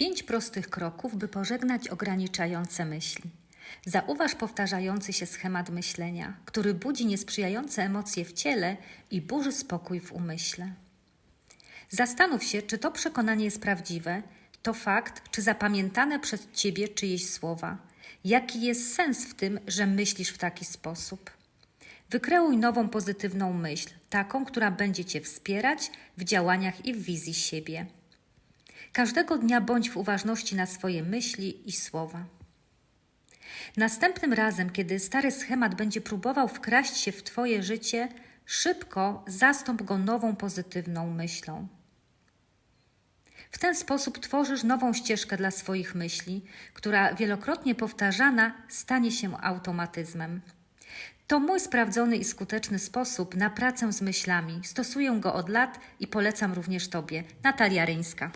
Pięć prostych kroków, by pożegnać ograniczające myśli. Zauważ powtarzający się schemat myślenia, który budzi niesprzyjające emocje w ciele i burzy spokój w umyśle. Zastanów się, czy to przekonanie jest prawdziwe, to fakt, czy zapamiętane przez ciebie czyjeś słowa. Jaki jest sens w tym, że myślisz w taki sposób? Wykreuj nową pozytywną myśl, taką, która będzie cię wspierać w działaniach i w wizji siebie. Każdego dnia bądź w uważności na swoje myśli i słowa. Następnym razem, kiedy stary schemat będzie próbował wkraść się w Twoje życie, szybko zastąp go nową pozytywną myślą. W ten sposób tworzysz nową ścieżkę dla swoich myśli, która wielokrotnie powtarzana stanie się automatyzmem. To mój sprawdzony i skuteczny sposób na pracę z myślami. Stosuję go od lat i polecam również Tobie. Natalia Ryńska.